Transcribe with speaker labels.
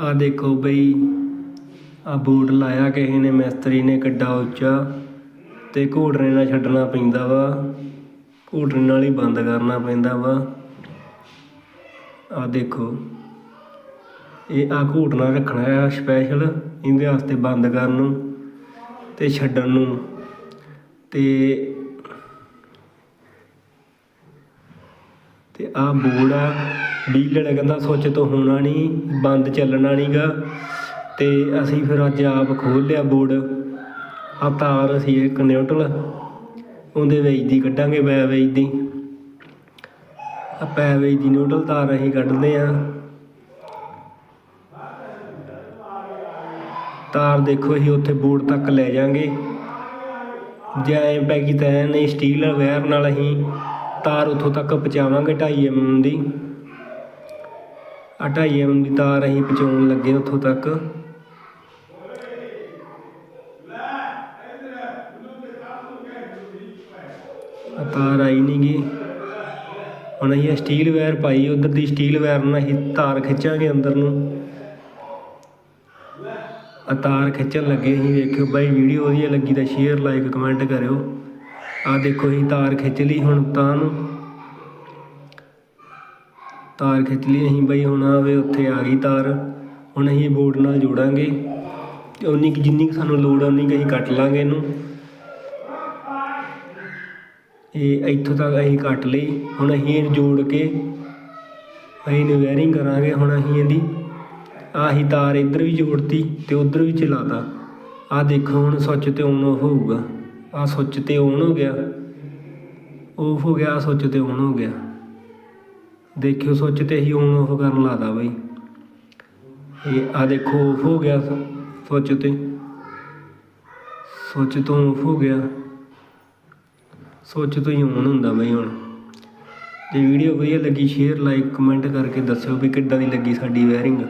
Speaker 1: ਆ ਦੇਖੋ ਬਈ, ਆ ਬੋਰਡ ਲਾਇਆ ਕਿਸੇ ਨੇ, ਮਿਸਤਰੀ ਨੇ ਕਿੱਡਾ ਉੱਚਾ ਤੇ ਘੋੜਨੇ ਨਾਲ ਛੱਡਣਾ ਪੈਂਦਾ ਵਾ, ਘੋੜਨੇ ਨਾਲ ਹੀ ਬੰਦ ਕਰਨਾ ਪੈਂਦਾ ਵਾ। ਆ ਦੇਖੋ, ਇਹ ਆ ਘੋੜਨਾ ਰੱਖਣਾ ਹੈ ਸਪੈਸ਼ਲ ਇਹਦੇ ਵਾਸਤੇ ਬੰਦ ਕਰਨ ਨੂੰ ਤੇ ਛੱਡਣ ਨੂੰ ਤੇ ਤੇ ਆਹ ਬੋਰਡ ਆ। ਬਿਜਲੀ ਵਾਲਾ ਕਹਿੰਦਾ ਸੁੱਚ ਤੋਂ ਹੋਣਾ ਨਹੀਂ ਬੰਦ ਚੱਲਣਾ ਨਹੀਂਗਾ ਤੇ ਅਸੀਂ ਫਿਰ ਅੱਜ ਆਪ ਖੋਲ ਲਿਆ ਬੋਰਡ। ਆ ਤਾਰ ਅਸੀਂ ਇੱਕ ਨਿਊਟਰਲ, ਉਹਦੇ ਵਿੱਚ ਦੀ ਕੱਢਾਂਗੇ ਪੈ ਵਿੱਚ ਦੀ। ਆ ਪੈ ਵਿੱਚ ਦੀ ਨਿਊਟਰਲ ਤਾਰ ਅਸੀਂ ਕੱਢਦੇ ਆ ਤਾਰ ਦੇਖੋ ਅਸੀਂ ਉੱਥੇ ਬੋਰਡ ਤੱਕ ਲੈ ਜਾਾਂਗੇ। ਜਾਂ ਐ ਪੈਕੀ ਗਈ ਤਾਂ ਨਹੀਂ, ਸਟੀਲ ਵਾਇਰ ਨਾਲ ਅਸੀਂ ਤਾਰ ਉਥੋਂ ਤੱਕ ਪਹੁੰਚਾਵਾਂਗੇ 2.5 mm ਦੀ। ਆ 2.5 mm ਦੀ ਤਾਰ ਅਸੀਂ ਪਹੁੰਚਾਉਣ ਲੱਗੇ ਉੱਥੋਂ ਤੱਕ। ਤਾਰ ਆਈ ਨਹੀਂ ਗੀ। ਹੁਣ ਅਸੀਂ ਸਟੀਲ ਵਾਇਰ ਪਾਈ, ਉਧਰ ਦੀ ਸਟੀਲ ਵਾਇਰ ਨਾਲ ਅਸੀਂ ਤਾਰ ਖਿੱਚਾਂਗੇ ਅੰਦਰ ਨੂੰ। ਆ ਤਾਰ ਖਿੱਚਣ ਲੱਗੇ ਅਸੀਂ ਵੇਖਿਓ। ਬਾਈ ਵੀਡੀਓ ਵਧੀਆ ਲੱਗੀ ਤਾਂ ਸ਼ੇਅਰ ਲਾਈਕ ਕਮੈਂਟ ਕਰਿਓ। ਆ ਦੇਖੋ ਅਸੀਂ ਤਾਰ ਖਿੱਚ ਲਈ ਹੁਣ ਤਾਂ ਨੂੰ। ਤਾਰ ਖਿੱਚ ਲਈ ਅਸੀਂ ਬਈ, ਹੁਣ ਆਵੇ ਉੱਥੇ ਆ ਗਈ ਤਾਰ। ਹੁਣ ਅਸੀਂ ਬੋਰਡ ਨਾਲ ਜੋੜਾਂਗੇ ਉਨੀ ਕੁ ਜਿੰਨੀ ਕੁ ਸਾਨੂੰ ਲੋੜ ਆ, ਉਨੀ ਕੁ ਅਸੀਂ ਕੱਟ ਲਾਂਗੇ ਇਹਨੂੰ। ਇਹ ਇੱਥੋਂ ਤੱਕ ਅਸੀਂ ਕੱਟ ਲਈ। ਹੁਣ ਅਸੀਂ ਇਹ ਜੋੜ ਕੇ ਅਸੀਂ ਇਹਨੂੰ ਵਾਇਰਿੰਗ ਕਰਾਂਗੇ। ਹੁਣ ਅਸੀਂ ਇਹਦੀ ਆਹੀ ਤਾਰ ਇੱਧਰ ਵੀ ਜੋੜਤੀ ਤੇ ਉੱਧਰ ਵੀ ਚਲਾਤਾ। ਆ ਦੇਖੋ, ਹੁਣ ਸੱਚ ਤੇ ਔਨ ਆਫ ਹੋਊਗਾ। ਆ ਸੁੱਚ ਤੇ ਔਨ ਹੋ ਗਿਆ। ਆਫ ਹੋ ਗਿਆ ਸੁੱਚ ਤੇ ਔਨ ਹੋ ਗਿਆ। ਦੇਖਿਓ ਸੁੱਚ ਤੇ ਹੀ ਔਨ ਆਫ ਕਰਨ ਲਾਦਾ ਬਈ। ਇਹ ਆ ਦੇਖੋ ਆਫ ਹੋ ਗਿਆ ਸੁੱਚ ਤੇ। ਸੁੱਚ ਤੋਂ ਆਫ ਹੋ ਗਿਆ। ਸੁੱਚ ਤੋਂ ਹੀ ਔਨ ਹੁੰਦਾ ਬਈ ਹੁਣ। ਜੇ ਵੀਡੀਓ ਵਧੀਆ ਲੱਗੀ, ਸ਼ੇਅਰ, ਲਾਈਕ, ਕਮੈਂਟ ਕਰਕੇ ਦੱਸਿਓ ਵੀ ਕਿੱਦਾਂ ਦੀ ਲੱਗੀ ਸਾਡੀ ਵਾਇਰਿੰਗ।